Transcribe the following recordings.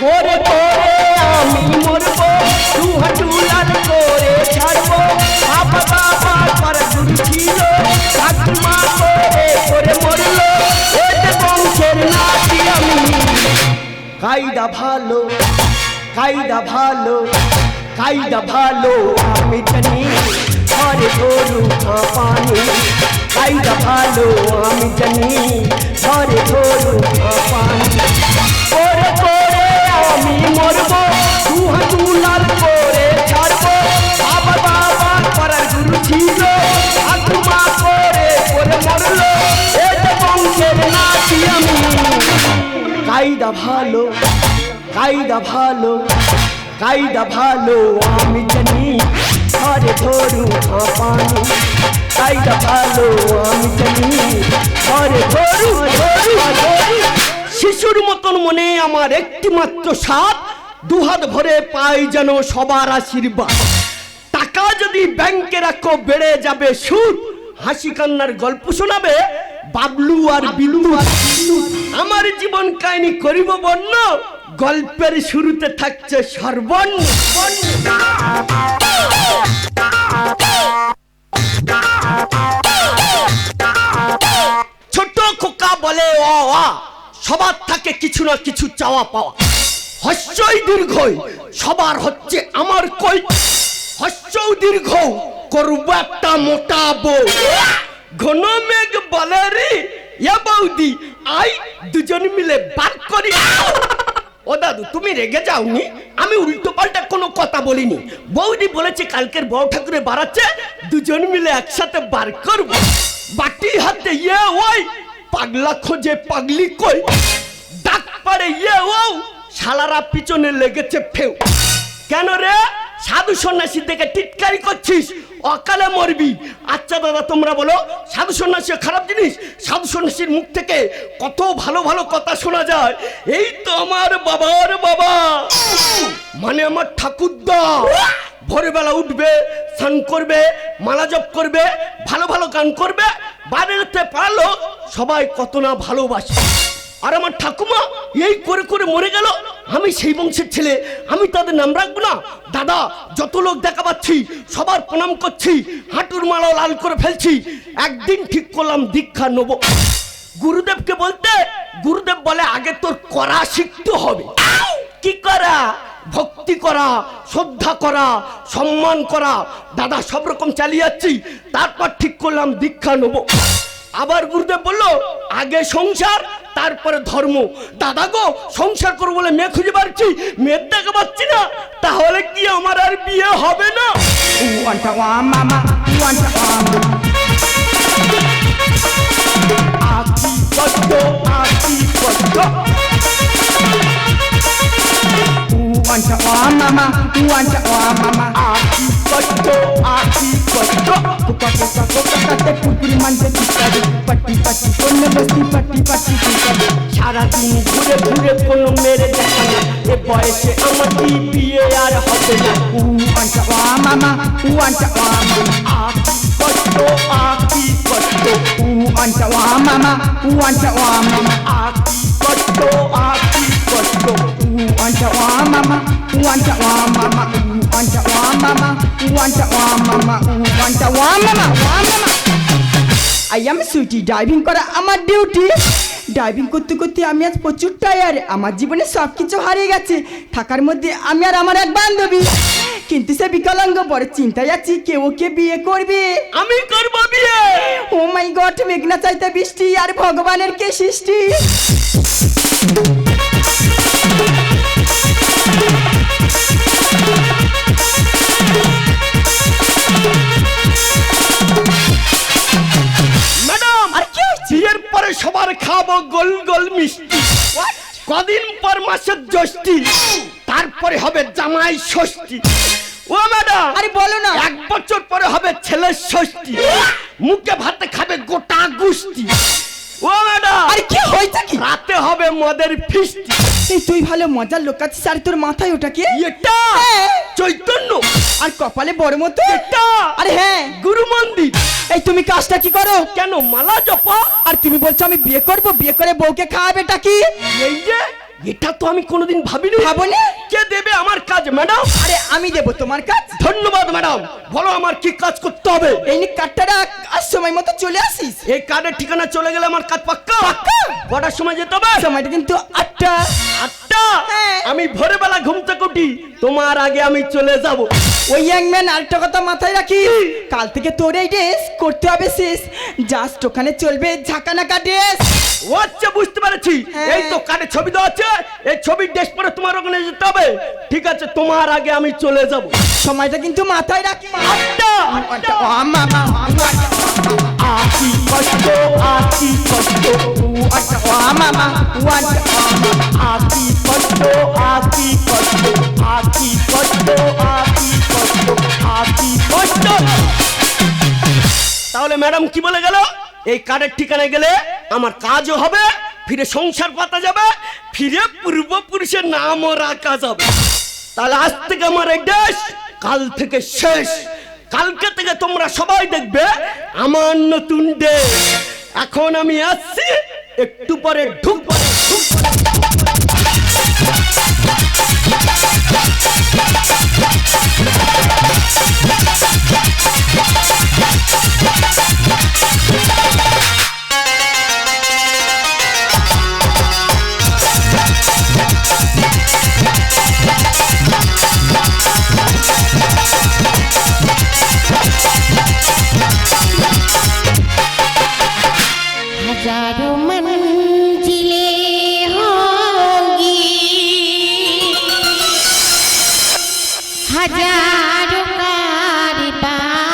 করে করে আমি মরবো দু হাঁটু লাল করে ছাড়বো। বাবা বাবা পর ছিল ঠাকুমা করে করে মরলো। এতে বংশের নাতি আমি। কায়দা ভালো কায়দা ভালো কায়দা ভালো, আমি জানি। ঘরে গরু পানি, কায়দা ভালো, আমি জানি। ঘরে গরু পানি। আমি মরবো আমি। কায়দা ভালো কায়দা ভালো কায়দা ভালো, আমি জানি ঘরে ধরু পানি কায়দা ভালো, আমি জানি ঘরে ধরু ধরু ধরু। শিশুর মতন মনে আমার একটি মাত্র সাত দুহাত ভরে পাই যেন সবার আশীর্বাদ। টাকা যদি ব্যাংকে রাখো, বেড়ে যাবে সুদ। হাসি কান্নার গল্প শোনাবে, বাবলু আর বিলু। আর। আমার জীবন কাহিনী করিব বর্ণ, গল্পের শুরুতে থাকছে সর্বর্ণ ছোট খোকা বলে আ সবার থাকে কিছু না কিছু চাওয়া পাওয়া। হস্যই দীর্ঘই, সবার হচ্ছে আমার কই। হস্যও দীর্ঘ করব একটা মোটা বউ। ঘন মেঘ বলে রে বৌদি, আই দুজন মিলে বার করি। ও দাদু, তুমি রেগে যাওনি? আমি উল্টো পাল্টা কোনো কথা বলিনি। বৌদি বলেছে কালকের বড় ঠাকুরে বাড়াচ্ছে দুজন মিলে একসাথে বার করব। বাটি হাতে ইয়ে ওই পাগলা খোঁজে পাগলি কই? ডাক পারে ইয়ে ও শালারা পিছনে লেগেছে ফেউ। কেন রে? সাধু সন্ন্যাসী দেখে টিটকারি করছিস? অকালে মরবি। আচ্ছা দাদা, তোমরা বলো, সাধু সন্ন্যাসী খারাপ জিনিস? সাধু সন্ন্যাসীর মুখ থেকে কত ভালো ভালো কথা শোনা যায়। এই তো আমার বাবার বাবা। মানে আমার ঠাকুরদা। ভোরবেলা উঠবে, স্নান করবে, মালা জপ করবে, ভালো ভালো গান করবে, বাইরেতে পারল সবাই কত না ভালোবাসে। আর আমার ঠাকুমা এই করে করে মরে গেল। আমি সেই বংশের ছেলে, আমি তাদের নাম রাখব না। দাদা, যত লোক দেখা পাচ্ছি, সবার প্রণাম করছি, হাঁটুর মালা লাল করে ফেলছি। একদিন ঠিক করলাম দীক্ষা নেব। গুরুদেবকে বলতে, গুরুদেব বলে, আগে তোর করা শিখতে হবে। কি করা? ভক্তি করা, শ্রদ্ধা করা, সম্মান করা। দাদা, সব রকম চালিয়ে যাচ্ছি। তারপর ঠিক করলাম দীক্ষা নেব। আবার গুরুদেব বলল আগে সংসার তারপরে ধর্ম দাদা গো সংসার করব বলে মেয়ে খুঁজে পাচ্ছি মেয়ের দেখা পাচ্ছি না তাহলে কি আমার আর বিয়ে হবে না want to patti konne basti patti patti tikari. সারাদিন ঘুরে ঘুরে কোনো মেরে দেখা না এ বয়সে আমার কি বিয়ে আর হবে না Want to want mama, want to want mama. আকি কষ্ট আকি কষ্ট Want to want mama, want to want mama. আকি কষ্ট আকি কষ্ট Want to want mama, want to want mama. Want to want mama, want to want mama. Want to want mama, want mama. I am Sweety driving করা আমার duty driving করতে করতে আমি আজ প্রচুর টায়ার আমার জীবনে সব কিছু হারিয়ে গেছে। থাকার মধ্যে আমি আর আমার এক বান্ধবী। কিন্তু সে বিকলাঙ্গ বড় চিন্তায় আছি কে ওকে বিয়ে করবে। আমি করব বিয়ে। ও মাই গড মেঘনা চাইতে বৃষ্টি আর ভগবানের কে সৃষ্টি? বিয়ের পরে সবার খাব গোল গোল মিষ্টি। কদিন পর মাসের জষ্টি তারপরে হবে জামাই ষষ্ঠী। ও ম্যাডাম আরে বলো না। এক বছর পরে হবে ছেলের ষষ্ঠী। মুখে ভাতে খাবে গোটা গুষ্টি ও ম্যাডাম! আরে কি হয়েছে কি? রাতে হবে মদের ফিস্টি। এই তুই ভালো মজার লোক আছিস আর তোর মাথায় ওটা কি? এটা হ্যাঁ। চৈতন্য! আর কপালে বড় মতো? এটা আরে হ্যাঁ। গুরু মন্দির! এই তুমি কাজটা কি করো? কেন মালা জপা? আর তুমি বলছো আমি বিয়ে করব বিয়ে করে বউকে খাওয়াবেটা কি? এই যে এটা তো আমি কোনোদিন ভাবিনি। ভাবনি? কে দেবে আমার কাজ ম্যাডাম? আরে আমি দেবো তোমার কাজ। ধন্যবাদ ম্যাডাম। বলো আমার কি কাজ করতে হবে। এই নি কার্ডটা রাখ। আর সময় মতো চলে আসিস। এই কার্ডের ঠিকানা চলে গেলে আমার কাজ পাক্কা? কটার সময় যেতে হবে? সময়টা কিন্তু আটটা। আটটা? হ্যাঁ। আমি ভোরবেলা ঘুম থেকে উঠি তোমার আগে আমি চলে যাব। ওই ইয়াংম্যান আরেকটা কথা মাথায় রাখি কাল থেকে তোর এই ড্রেস করতে হবে শেষ জাস্ট ওখানে চলবে ঝাঁকানাকা ড্রেস ও আচ্ছা বুঝতে পেরেছি। হ্যাঁ। এই তো কার্ডে ছবি দেওয়া আছে। এই ছবির ড্রেস পরে তোমার ওখানে যেতে হবে। ঠিক আছে তোমার আগে আমি চলে যাব। সময়টা কিন্তু মাথায় রাখি আটটা! আচ্ছা, ও কষ্ট আকি কষ্ট আকি কষ্ট আকি কষ্ট আকি কষ্ট তাহলে ম্যাডাম কি বলে গেল? এই কার্ডের ঠিকানায় গেলে আমার কাজও হবে, ফিরে সংসার পাতা যাবে, ফিরে পূর্বপুরুষের নামও রাখা যাবে। তাহলে আজ থেকে আমার এই দেশ, কাল থেকে শেষ। কালকে থেকে তোমরা সবাই দেখবে আমার নতুন ডে এখন আমি আসছি, একটু পরে ঢুকবো ঢুকবো। হাজারো কার পাগে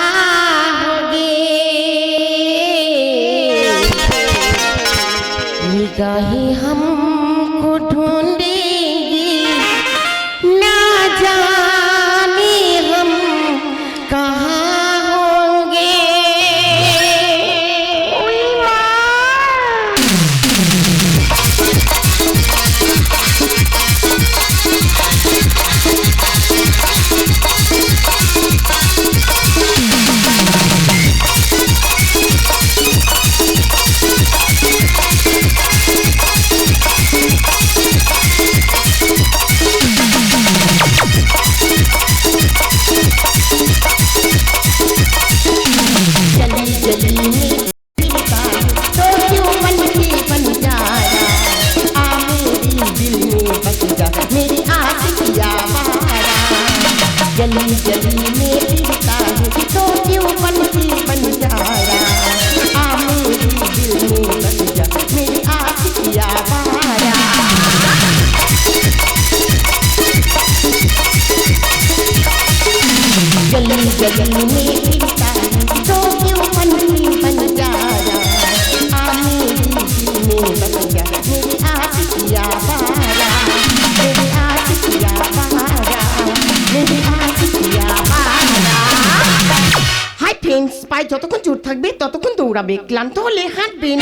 দৌড়াবে ক্লান্ত হলে হাঁটবেন।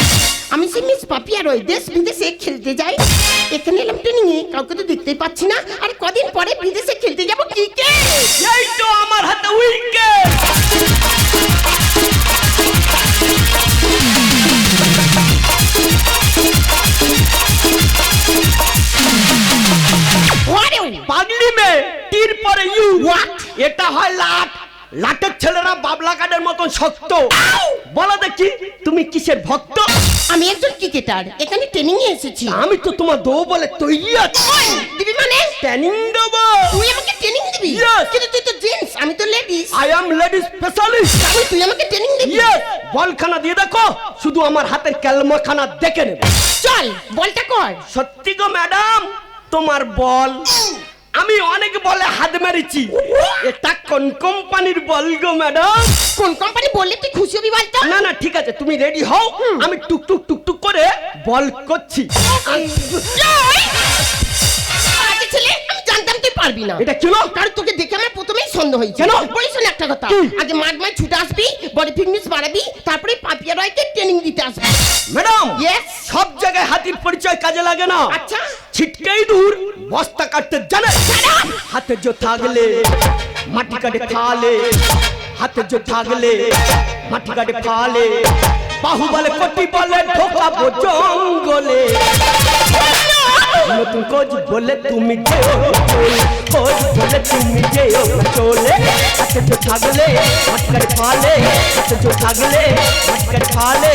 আমি সেই মিস পাপিয়ার ওই দেশ বিদেশে খেলতে যাই। এখানে এলাম ট্রেনিং এ কাউকে তো দেখতেই পাচ্ছি না। আর কদিন পরে বিদেশে খেলতে যাব ক্রিকেট এই তো আমার হাতে উইকেট! পাগলি মে তীর পরে ইউ। এটা হয় লাট। লাটের ছেলেরা বাবলা কাঠের মতন শক্ত। বলো দেখি তুমি কিসের ভক্ত? আমি একজন ক্রিকেটার এখানে ট্রেনিং এ এসেছি। আমি তো তোমার দৌ বলে তৈরি আছি। দিবি মানে? ট্রেনিং দেবো। তুই আমাকে ট্রেনিং দিবি. কিন্তু তুই তো জেন্টস আমি তো ladies I am ladies specialist আমি তুই আমাকে ট্রেনিং দিবি? বলখানা দিয়ে দেখো শুধু আমার হাতের ক্যালমাখানা দেখে নেবে। চল বলটা কর। সত্যি গো ম্যাডাম তোমার বল। আমি অনেক বলে হাত মেরেছি। এটা কোন কোম্পানির বল গো ম্যাডাম? কোন কোম্পানি বললে তুই খুশি হবি বলতো? না না ঠিক আছে তুমি রেডি হও। আমি টুক টুক টুক টুক করে বল করছি! ছেলে আমি পারবি না। এটা কেন? কারণ তোকে দেখে আমার প্রথমেই সন্দেহ হয়েছে। কেন? বলিস না একটা কথা। আগে মাঠ মাঠ ছুটে আসবি বডি ফিটনেস বাড়াবি তারপরে পাপিয়া রয়কে ট্রেনিং দিতে আসবি। Madam Yes? সব জায়গায় হাতির পরিচয় কাজে লাগে না। আচ্ছা। ছিটকেই দূর বস্তা কাটতে জানে। হাতে জো থাকলে মাটি কাটে খালে হাতে জো থাকলে মাটি কাটে খালে বাহু বলে কটি বলে ঢোকাবো জঙ্গলে নতুন কোচ বলে তুমি যেও না চলে কোচ বলে তুমি যেও না চলে হাতে তো থাকলে মটকার ফালে হাতে তো থাকলে মটকার ফালে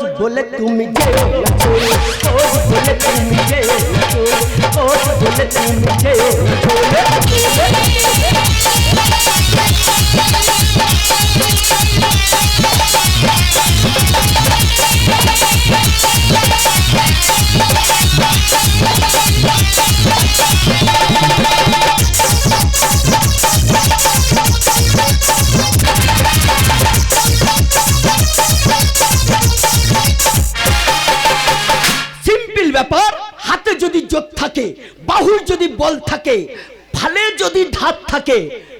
কোচ বলে তুমি যেও না চলে কোচ বলে তুমি যেও না চলে কোচ বলে তুমি যেও না চলে বাহুর যদি বল থাকে ফালে যদি ধাত থাকে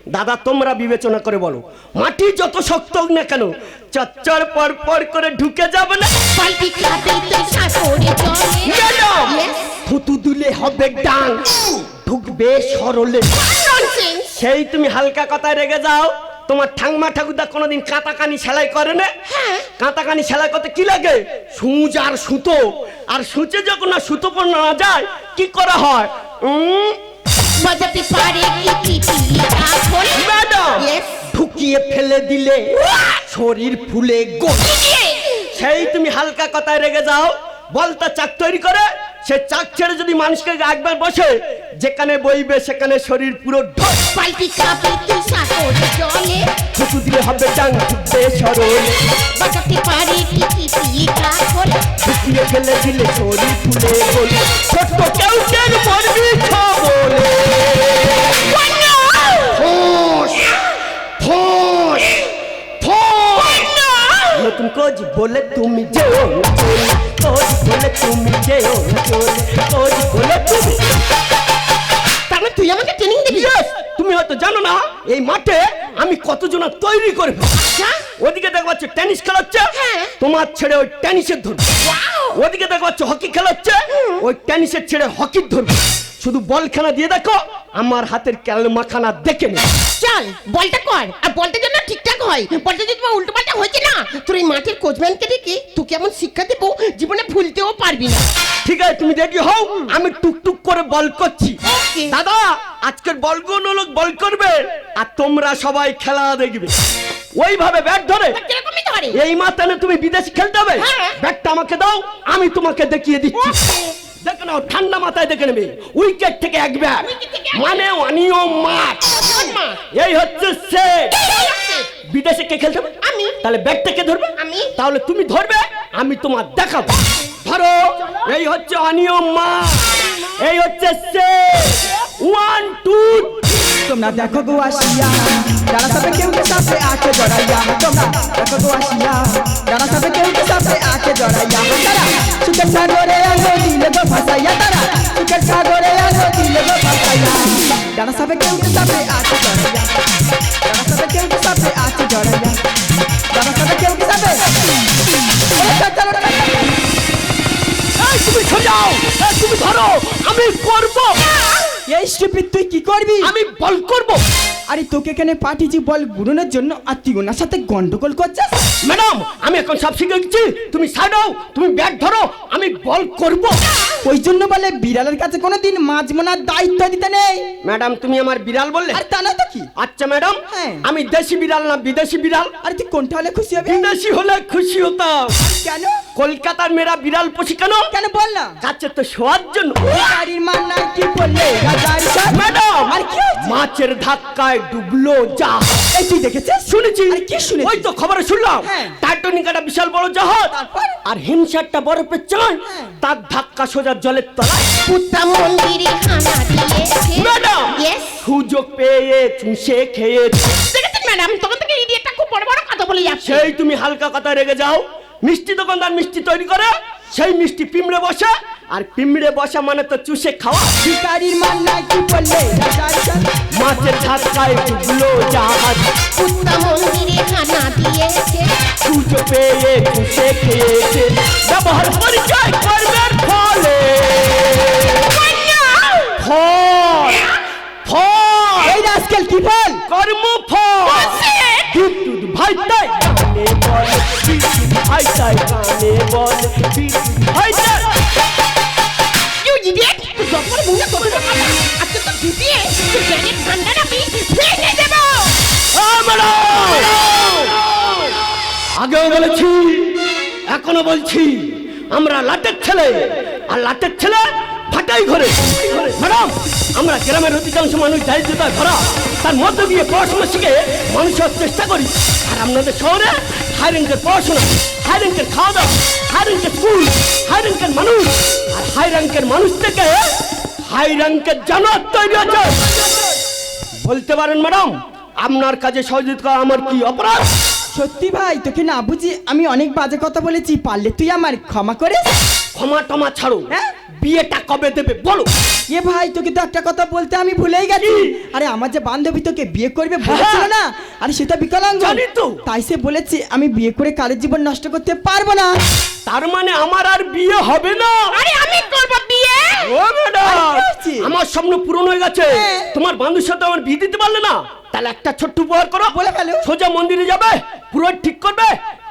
দাদা তোমরা বিবেচনা করে বলো মাটি যত শক্ত হোক না কেন চচ্চর পর পর করে ঢুকে যাবে না? পাল্টি খাতে তো সাগরে চলে ম্যাডাম Yes. থুতু দিলে হবে ডাং ঢুকবে সরলে। সেই তুমি হালকা কথায় রেগে যাও। তোমার ঠাংমা ঠাকুরদা কোনোদিন কাতাকানি সেলাই করে না? কাতাকানি সেলাই করতে কি লাগে? সূচ আর সুতো। আর সূচে যখন না সুতো পড়ানো না যায় কি করা হয়? বাজাতে পারে কি ম্যাডাম. ঢুকিয়ে ফেলে দিলে শরীর ফুলে গোল সেই তুমি হালকা কথায় রেগে যাও। বলতা চাক তৈরি করে। সে চাক ছেড়ে যদি মানুষকে একবার বসে যেখানে বইবে সেখানে শরীর পুরো পাল্টি দিলে হবে ডাং ঢুকবে সরলে। বাজাতে পারে কি কি কি এখন ঢুকিয়ে ফেলে দিলে শরীর ফুলে গোল। ছোট্ট কেউ কেন মরবি বলে ফোঁস ফোঁস ফোঁস। নতুন কোচ বলে তুমি যেও না বলে তুমি যেও চলে বলে তুমি তাহলে তুই আমাকে ট্রেনিং দিবি তুমি হয়তো জানো না এই মাঠে আমি কতজনা তৈরি করে। ওদিকে দেখা পাচ্ছ টেনিস খেলা হচ্ছে হ্যাঁ। তোমার ছেড়ে ওই টেনিসের ধরবে ওদিকে দেখা পাচ্ছ হকি খেলা হচ্ছে ওই টেনিসের ছেড়ে হকির ধরবে শুধু বল খেলা দিয়ে দেখো আমার হাতের ক্যালমাখানা দেখে নে। চল বলটা কর আর বলটা যেন ঠিকঠাক হয়। বলটা যদি তোমার উল্টো পাল্টা হয়েছে না তোর এই মাঠের কোচম্যানকে দেখে তোকে এমন শিক্ষা দেবো জীবনে ভুলতেও পারবি না। ঠিক আছে তুমি রেডি হও আমি টুকটুক করে বল করছি. দাদা আজকের বলগুলো লোক বল করবে? আর তোমরা সবাই খেলা দেখবে। ওইভাবে ব্যাট ধরে। এই মাতানে তুমি বিদেশে খেলতে হবে। হ্যাঁ। ব্যাগটা আমাকে দাও আমি তোমাকে দেখিয়ে দিচ্ছি। দেখে নাও ঠান্ডা মাথায় দেখে নেবে। উইকেট থেকে এক এক মানে অনিয়ম মাঠ। এই হচ্ছে সে বিদেশে কে খেলতে হবে? আমি। তাহলে ব্যাগটা কে ধরবে? আমি। তাহলে তুমি ধরবে আমি তোমার দেখাবো। ধরো এই হচ্ছে অনিয়ম মাঠ। এই হচ্ছে সে ওয়ান টু তোমরা দেখো গো আসিয়া, যারা সবে কেউ কে সাথে আকে জড়াইয়া, তোমরা দেখো গো আসিয়া, যারা সবে কেউ কে সাথে আকে জড়াইয়া, তারা সুখের সাগরে আলো দিলে গো ভাসাইয়া, তারা সুখের সাগরে আলো দিলে গো ভাসাইয়া। যারা সবে কেউ কে সাথে আকে জড়াইয়া, যারা সবে কেউ কে সাথে আকে জড়াইয়া, যারা সবে কেউ কে সাথে তুমি এই, তুমি ধরো। আমি করব। এই স্টুপিড তুই কি করবি? আমি বল করব। আরে তোকে এখানে পাঠিয়েছি বল গুড়নের জন্য আর তুই ওনার সাথে গন্ডগোল করছিস? ম্যাডাম আমি এখন সব শিখে গেছি। তুমি তুমি ব্যাট ধরো আমি বল করব। ওই জন্য বলে বিড়ালের কাছে কোনোদিন মাছ মোনার দায়িত্ব দিতে নেই। ম্যাডাম তুমি আমার বিড়াল বললে? আর তা না তো কি? আচ্ছা ম্যাডাম হ্যাঁ। আমি দেশি বিড়াল না বিদেশি বিড়াল। আরে তুই কোনটা হলে খুশি হবে? বিদেশি হলে খুশি হতাম। কেন? কলকাতার মেয়েরা বিড়াল পুষি কেন? কেন বল না। কাছে তো শোয়ার জন্য। গাড়ির মান্না কি বললে? ম্যাডাম আর কি হয়েছে? মাছের ধাক্কায় ডুবলো যা। এই তুই দেখেছিস? শুনেছি। আরে কি শুনেছিস? ওই তো খবরে শুনলাম। হ্যাঁ। টাইটানিক একটা বিশাল বড় জাহাজ। আর হিমসারটা বরফের চান হ্যাঁ। তার ধাক্কা সোজা জলের তলায়। পুত্তা মন্দিরে খানা দিয়েছে। ম্যাডাম! সুযোগ পেয়ে চুষে খেয়েছে দেখেছেন ম্যাডাম? তখন থেকে ইডিয়েটটা খুব বড় বড় কথা বলে যাচ্ছে। সেই তুমি হালকা কথা রেগে যাও। মিষ্টি দোকানদার মিষ্টি তৈরি করে। সেই মিষ্টি পিমড়ে বসে আর পিমড়ে বসা মানে তো চুষে খাওয়া। গাড়ির নাই কি বললে? মাছের ধাক্কায় ডুবলো জাহাজ। কুত্তা মন্দিরে খানা দিয়েছে। সুযোগ পেয়ে চুষে খেয়েছে। ব্যবহার পরিচয় করবেন তাই কানে বলে বিধি হয়েছে ইউ ইডিয়েট তুই যখন মুখে কত আজকে তো ঢুকিয়ে তুই জ্ঞানের ভান্ডার আমি ভেঙে দেব! আগেও বলেছি এখনও বলছি আমরা লাটের ছেলে আর লাটের ছেলে ফাটাই ঘরে। ম্যাডাম আমরা গ্রামের অধিকাংশ মানুষ দারিদ্রতায় ভরা তার মধ্যে দিয়ে পড়াশোনা শিখে মানুষ চেষ্টা করি। আর আপনাদের শহরে হাই র্যাঙ্কের পড়াশোনা হাই র্যাঙ্কের খাওয়া দাওয়া হাই র্যাঙ্কের স্কুল হাই র্যাঙ্কের মানুষ। আর হাই র্যাঙ্কের মানুষ থেকে হাই র্যাঙ্কের জানোয়ার তৈরি হচ্ছে বলতে পারেন ম্যাডাম আপনার কাজে সহযোগিতা করা আমার কি অপরাধ? সত্যি ভাই তোকে না বুঝি আমি অনেক বাজে কথা বলেছি পারলে তুই আমার ক্ষমা করে ক্ষমা টমা ছাড়ো। হ্যাঁ? বিয়েটা কবে দেবে? বলো। এ ভাই তোকে তো একটা কথা বলতে আমি ভুলেই গেছি। আরে আমার যে বান্ধবী তোকে বিয়ে করবে বলেছিল না? আরে সেটা বিকলাঙ্গ। জানি তো। তাই সে বলেছে আমি বিয়ে করে কারোর জীবন নষ্ট করতে পারব না। তার মানে আমার আর বিয়ে হবে না? আরে আমি করব বিয়ে? ও ম্যাডাম? আমার স্বপ্ন পূরণ হয়ে গেছে। হ্যাঁ। তোমার বান্ধবীর সাথে আমার বিয়ে দিতে পারলে না? তাহলে একটা ছোট্ট উপহার করো। বলে ফেলো। সোজা মন্দিরে যাবে পুরো ঠিক করবে।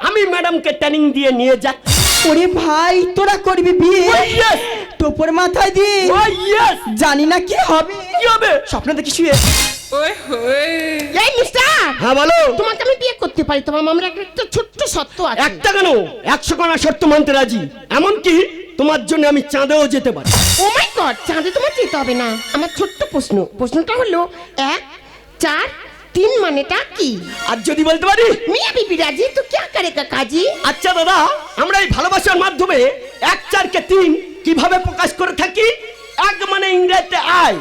আমি ম্যাডামকে ট্রেনিং দিয়ে নিয়ে যাচ্ছি। ওরে ভাই তোরা করবি বিয়ে? Oh, তোপর মাথায় ইয়েস জানি না কি হবে। কি হবে? স্বপ্ন দেখি শুয়ে। এই মিস্টার হ্যাঁ বলো। তোমাকে আমি বিয়ে করতে পারি তোমার মামার একটা ছোট্ট সত্য আছে। একটা কেন? একশো শর্ত মানতে রাজি। এমনকি তোমার জন্য আমি চাঁদেও যেতে পারি। ও মাই গড চাঁদে তোমার যেতে হবে না। আমার ছোট্ট প্রশ্ন। প্রশ্নটা হলো এক চার তিন মানেটা কি? আর যদি বলতে পারি? মিয়া বিবি রাজি? তো কে করে কাকাজি আচ্ছা দাদা আমরা এই ভালোবাসার মাধ্যমে এক চারকে তিন কীভাবে প্রকাশ করে থাকি? এক মানে ইংরেজিতে আই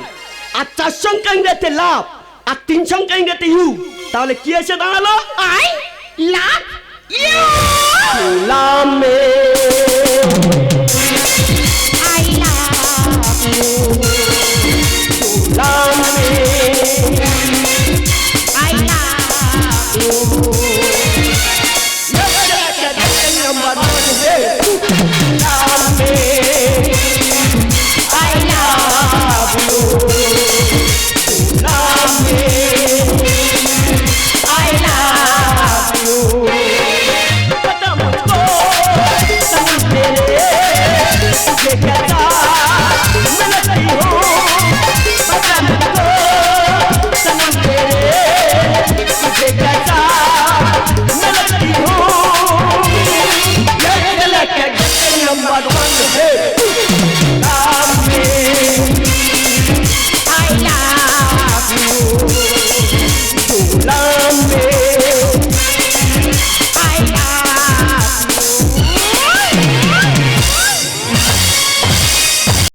আর চার সংখ্যা ইংরেজিতে লাভ আর তিন সংখ্যা ইংরেজিতে ইউ। তাহলে কি এসে দাঁড়াল? আয়!